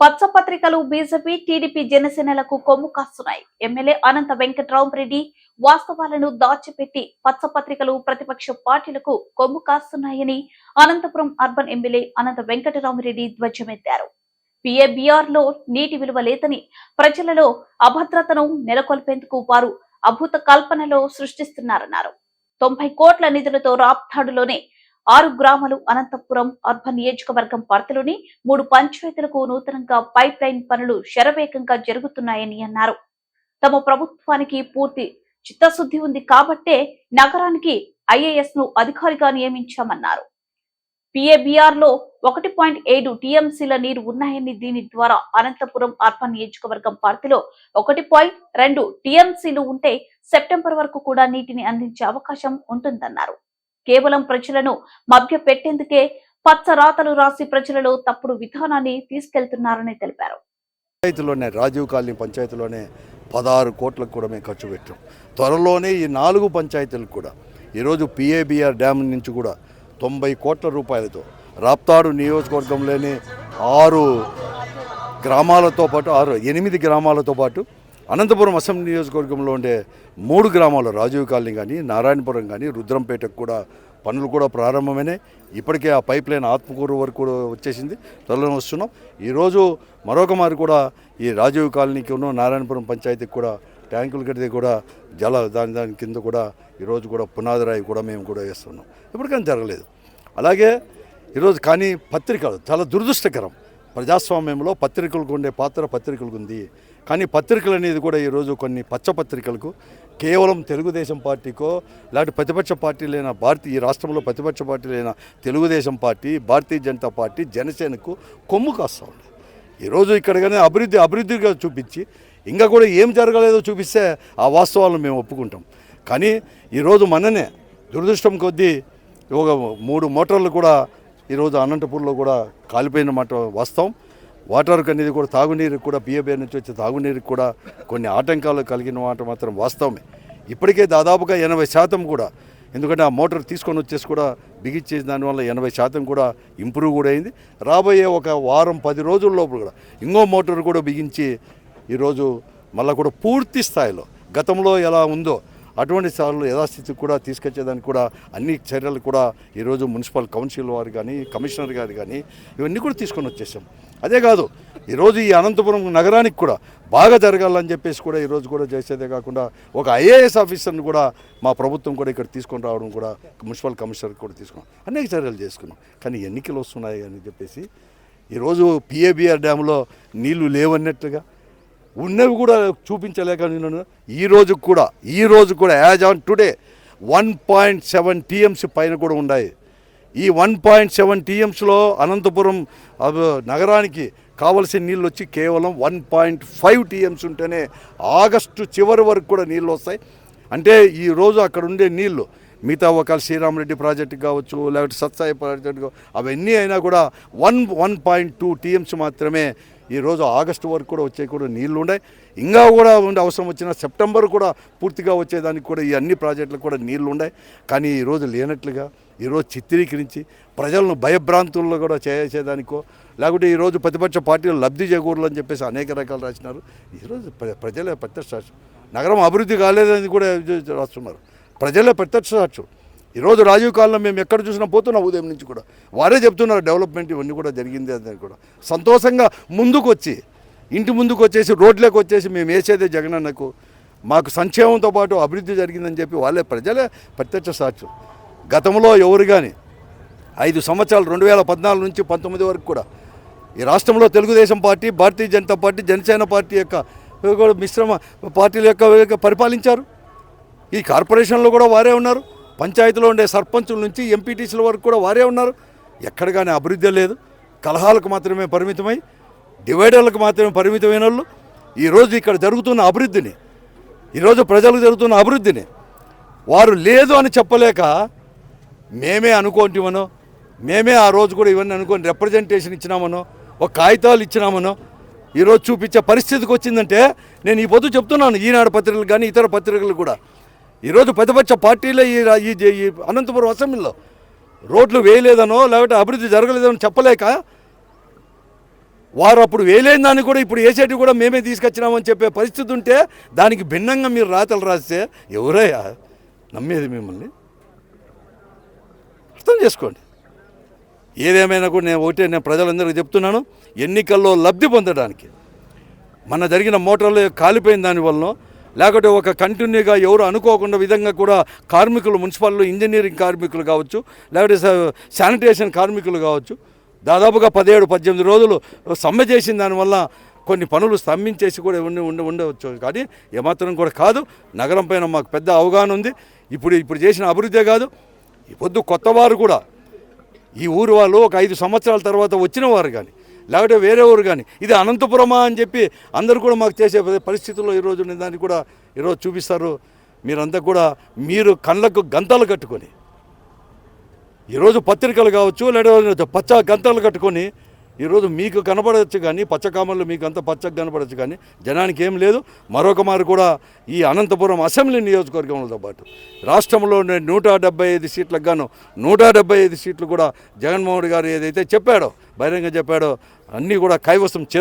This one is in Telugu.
పచ్చ పత్రికలు బీజేపీ టీడీపీ జనసేనలకు కొమ్ము కాస్తున్నాయి. ఎమ్మెల్యే అనంత వెంకట్రామరెడ్డి వాస్తవాలను దాచిపెట్టి పచ్చ పత్రికలు ప్రతిపక్ష పార్టీలకు కొమ్ము కాస్తున్నాయని అనంతపురం అర్బన్ ఎమ్మెల్యే అనంత వెంకటరామరెడ్డి ధ్వజమెత్తారు. పిఏబిఆర్లో నీటి విలువ లేదని ప్రజలలో అభద్రతను నెలకొల్పేందుకు వారు అభూత కల్పనలో సృష్టిస్తున్నారన్నారు. తొంభై కోట్ల నిధులతో రాప్తాడులోనే ఆరు గ్రామాలు అనంతపురం అర్బన్ నియోజకవర్గం పరిధిలోని మూడు పంచాయతీలకు నూతనంగా పైప్ లైన్ పనులు శరవేగంగా జరుగుతున్నాయని అన్నారు. తమ ప్రభుత్వానికి పూర్తి చిత్తశుద్ధి ఉంది కాబట్టే నగరానికి ఐఏఎస్ను అధికారిగా నియమించామన్నారు. పిఏబిఆర్లో ఒకటి పాయింట్ ఏడు టీఎంసీల నీరు ఉన్నాయని దీని ద్వారా అనంతపురం అర్బన్ నియోజకవర్గం పరిధిలో ఒకటి పాయింట్ రెండు టీఎంసీలు ఉంటే సెప్టెంబర్ వరకు కూడా నీటిని అందించే అవకాశం ఉంటుందన్నారు. కేవలం ప్రజలను మభ్యపెట్టేందుకే పెట్టేందుకే పచ్చ రాతలు రాసి ప్రజలలో తప్పుడు విధానాన్ని తీసుకెళ్తున్నారని తెలిపారు. పంచాయతీలోనే రాజీవ్ కాలనీ పంచాయతీలోనే పదహారు కోట్లకు కూడా మేము ఖర్చు పెట్టాం. త్వరలోనే ఈ నాలుగు పంచాయతీలకు కూడా ఈరోజు పిఏబిఆర్ డ్యామ్ నుంచి కూడా తొంభై కోట్ల రూపాయలతో రాప్తాడు నియోజకవర్గంలోని ఆరు గ్రామాలతో పాటు ఆరు ఎనిమిది గ్రామాలతో పాటు అనంతపురం అసెంబ్లీ నియోజకవర్గంలో ఉండే మూడు గ్రామాలు రాజీవ్ కాలనీ కానీ నారాయణపురం కానీ రుద్రంపేటకు కూడా పనులు కూడా ప్రారంభమైనాయి. ఇప్పటికే ఆ పైప్ లైన్ ఆత్మకూరు వరకు కూడా వచ్చేసింది. త్వరలో వస్తున్నాం. ఈరోజు మరొక మారి కూడా ఈ రాజీవ్ కాలనీకి ఉన్న నారాయణపురం పంచాయతీకి కూడా ట్యాంకులు కడితే కూడా జల దాని దాని కింద కూడా ఈరోజు కూడా పునాది రాయి కూడా మేము కూడా వేస్తున్నాం. ఇప్పటికైనా జరగలేదు. అలాగే ఈరోజు కానీ పత్రికలు చాలా దురదృష్టకరం. ప్రజాస్వామ్యంలో పత్రికలకు ఉండే పాత్ర పత్రికలకు ఉంది. కానీ పత్రికలు అనేది కూడా ఈరోజు కొన్ని పచ్చ పత్రికలకు కేవలం తెలుగుదేశం పార్టీకో లేకపోతే ప్రతిపక్ష పార్టీలైన భారతీయ ఈ రాష్ట్రంలో ప్రతిపక్ష పార్టీలైన తెలుగుదేశం పార్టీ భారతీయ జనతా పార్టీ జనసేనకు కొమ్ము కాస్తా ఉంది. ఈరోజు ఇక్కడ కానీ అభివృద్ధి అభివృద్ధిగా చూపించి ఇంకా కూడా ఏం జరగలేదో చూపిస్తే ఆ వాస్తవాలను మేము ఒప్పుకుంటాం. కానీ ఈరోజు మననే దురదృష్టం కొద్దీ ఒక మూడు మోటార్లు కూడా ఈరోజు అనంతపూర్లో కూడా కాలిపోయిన మాట వాస్తవం. వాటర్ అనేది కూడా తాగునీరుకి కూడా బియ్యబే నుంచి వచ్చే తాగునీరుకి కూడా కొన్ని ఆటంకాలు కలిగిన మాట మాత్రం వాస్తవమే. ఇప్పటికే దాదాపుగా ఎనభై శాతం కూడా ఎందుకంటే ఆ మోటార్ తీసుకొని వచ్చేసి కూడా బిగించేసి దానివల్ల ఎనభై శాతం కూడా ఇంప్రూవ్ కూడా అయింది. రాబోయే ఒక వారం పది రోజుల లోపల కూడా ఇంకో మోటార్ కూడా బిగించి ఈరోజు మళ్ళీ కూడా పూర్తి స్థాయిలో గతంలో ఎలా ఉందో అటువంటి సార్లు యథాస్థితికి కూడా తీసుకొచ్చేదానికి కూడా అన్ని చర్యలు కూడా ఈరోజు మున్సిపల్ కౌన్సిల్ వారు కానీ కమిషనర్ గారు కానీ ఇవన్నీ కూడా తీసుకొని వచ్చేసాం. అదే కాదు ఈరోజు ఈ అనంతపురం నగరానికి కూడా బాగా జరగాలని చెప్పేసి కూడా ఈరోజు కూడా చేసేదే కాకుండా ఒక ఐఏఎస్ ఆఫీసర్ని కూడా మా ప్రభుత్వం కూడా ఇక్కడ తీసుకొని రావడం కూడా మున్సిపల్ కమిషనర్ కూడా తీసుకున్నాం అనేక చర్యలు చేసుకున్నాం. కానీ ఎన్నికలు వస్తున్నాయి అని చెప్పేసి ఈరోజు పిఏబిఆర్ డ్యాంలో నీళ్ళు లేవన్నట్లుగా ఉన్నవి కూడా చూపించలేక నేను ఈ రోజు కూడా ఈ రోజు కూడా as on today one point seven TMC పైన కూడా ఉన్నాయి. ఈ వన్ పాయింట్ సెవెన్ టీఎంస్లో అనంతపురం నగరానికి కావలసిన నీళ్ళు వచ్చి కేవలం వన్ పాయింట్ ఫైవ్ టీఎంస్ ఉంటేనే ఆగస్టు చివరి వరకు కూడా నీళ్ళు వస్తాయి. అంటే ఈ రోజు అక్కడ ఉండే నీళ్ళు మిగతా ఒకవేళ శ్రీరామరెడ్డి ప్రాజెక్టు కావచ్చు లేకపోతే సత్సాయి ప్రాజెక్టు అవన్నీ అయినా కూడా one one point two TMCs మాత్రమే ఈరోజు ఆగస్టు వరకు కూడా వచ్చే కూడా నీళ్ళు ఉన్నాయి ఇంకా కూడా ఉండే అవసరం వచ్చిన సెప్టెంబర్ కూడా పూర్తిగా వచ్చేదానికి కూడా ఈ అన్ని ప్రాజెక్టులకు కూడా నీళ్ళు ఉన్నాయి కానీ ఈరోజు లేనట్లుగా ఈరోజు చిత్రీకరించి ప్రజలను భయభ్రాంతుల్లో కూడా చేసేదానికో లేకుంటే ఈరోజు ప్రతిపక్ష పార్టీలు లబ్ధి చేకూరాలని చెప్పేసి అనేక రకాలు రాసినారు. ఈరోజు ప్ర- ప్రజలే ప్రత్యక్ష సాక్షి. నగరం అభివృద్ధి కాలేదని కూడా రాస్తున్నారు. ప్రజలే ప్రత్యక్ష సాక్షులు. ఈరోజు రాజీవ్ కాలంలో మేము ఎక్కడ చూసినా పోతున్నాం ఉదయం నుంచి కూడా. వారే చెప్తున్నారు డెవలప్మెంట్ ఇవన్నీ కూడా జరిగింది అని కూడా. సంతోషంగా ముందుకు వచ్చి ఇంటి ముందుకు వచ్చేసి రోడ్లోకి వచ్చేసి మేము వేసేదే జగనన్నకు మాకు సంక్షేమంతో పాటు అభివృద్ధి జరిగిందని చెప్పి వాళ్ళే ప్రజలే ప్రత్యక్ష సాక్షులు. గతంలో ఎవరు కానీ ఐదు సంవత్సరాలు రెండు వేల పద్నాలుగు నుంచి పంతొమ్మిది వరకు కూడా ఈ రాష్ట్రంలో Telugu Desam party Bharatiya Janata party Janasena party యొక్క కూడా మిశ్రమ పార్టీల యొక్క పరిపాలించారు. ఈ కార్పొరేషన్లో కూడా వారే ఉన్నారు. పంచాయతీలో ఉండే సర్పంచుల నుంచి ఎంపీటీసీల వరకు కూడా వారే ఉన్నారు. ఎక్కడ కానీ అభివృద్ధి లేదు. కలహాలకు మాత్రమే పరిమితమై డివైడర్లకు మాత్రమే పరిమితమైన వాళ్ళు. ఈరోజు ఇక్కడ జరుగుతున్న అభివృద్ధిని ఈరోజు ప్రజలకు జరుగుతున్న అభివృద్ధిని వారు లేదు అని చెప్పలేక మేమే అనుకోంటిమనో మేమే ఆ రోజు కూడా ఇవన్నీ అనుకోని రిప్రజెంటేషన్ ఇచ్చినామనో ఒక కాగితాలు ఇచ్చినామనో ఈరోజు చూపించే పరిస్థితికి వచ్చిందంటే నేను ఈ పొద్దు చెప్తున్నాను ఈనాడు పత్రికలు కానీ ఇతర పత్రికలు కూడా. ఈరోజు ప్రతిపక్ష పార్టీలే ఈ ఈ అనంతపురం అసెంబ్లీలో. రోడ్లు వేయలేదనో లేకపోతే అభివృద్ధి జరగలేదనో చెప్పలేక వారు అప్పుడు వేయలేని దాన్ని కూడా ఇప్పుడు వేసేటివి కూడా మేమే తీసుకొచ్చినామని చెప్పే పరిస్థితి ఉంటే దానికి భిన్నంగా మీరు రాతలు రాస్తే ఎవరయ్యా? నమ్మేది మిమ్మల్ని? అర్థం చేసుకోండి. ఏదేమైనా కూడా నేను ఒకటే నేను ప్రజలందరికీ చెప్తున్నాను ఎన్నికల్లో లబ్ధి పొందడానికి. మన జరిగిన మోటార్లు కాలిపోయిన దానివల్ల లేకపోతే ఒక కంటిన్యూగా ఎవరు అనుకోకుండా విధంగా కూడా కార్మికులు మున్సిపాల్లో ఇంజనీరింగ్ కార్మికులు కావచ్చు లేకపోతే శానిటేషన్ కార్మికులు కావచ్చు దాదాపుగా పదిహేడు పద్దెనిమిది రోజులు సమ్మె చేసిన దానివల్ల కొన్ని పనులు స్తంభించేసి కూడా ఉండి ఉండి ఉండవచ్చు. కానీ ఏమాత్రం కూడా కాదు. నగరం పైన మాకు పెద్ద అవగాహన ఉంది. ఇప్పుడు ఇప్పుడు చేసిన అభివృద్ధే కాదు. ఈ పొద్దు కొత్త వారు కూడా ఈ ఊరు వాళ్ళు ఒక ఐదు సంవత్సరాల తర్వాత వచ్చిన వారు కానీ లేకపోతే వేరే ఊరు కానీ. ఇది అనంతపురమా అని చెప్పి అందరూ కూడా మాకు చేసే పరిస్థితుల్లో ఈరోజు ఉన్న దాన్ని కూడా ఈరోజు చూపిస్తారు. మీరంతా కూడా మీరు కళ్ళకు గంతలు కట్టుకొని ఈరోజు పత్రికలు కావచ్చు లేదా పచ్చ గంతలు కట్టుకొని ఈరోజు మీకు కనపడవచ్చు కానీ పచ్చకామలు మీకు అంత పచ్చగా కనపడవచ్చు కానీ జనానికి ఏం లేదు. మరొక మారు కూడా ఈ అనంతపురం అసెంబ్లీ నియోజకవర్గంతో పాటు రాష్ట్రంలో ఉండే నూట డెబ్బై ఐదు సీట్లకు గాను నూట డెబ్బై ఐదు సీట్లు కూడా జగన్మోహన్ గారు ఏదైతే చెప్పాడో బహిరంగ చెప్పాడో అన్నీ కూడా కైవసం చే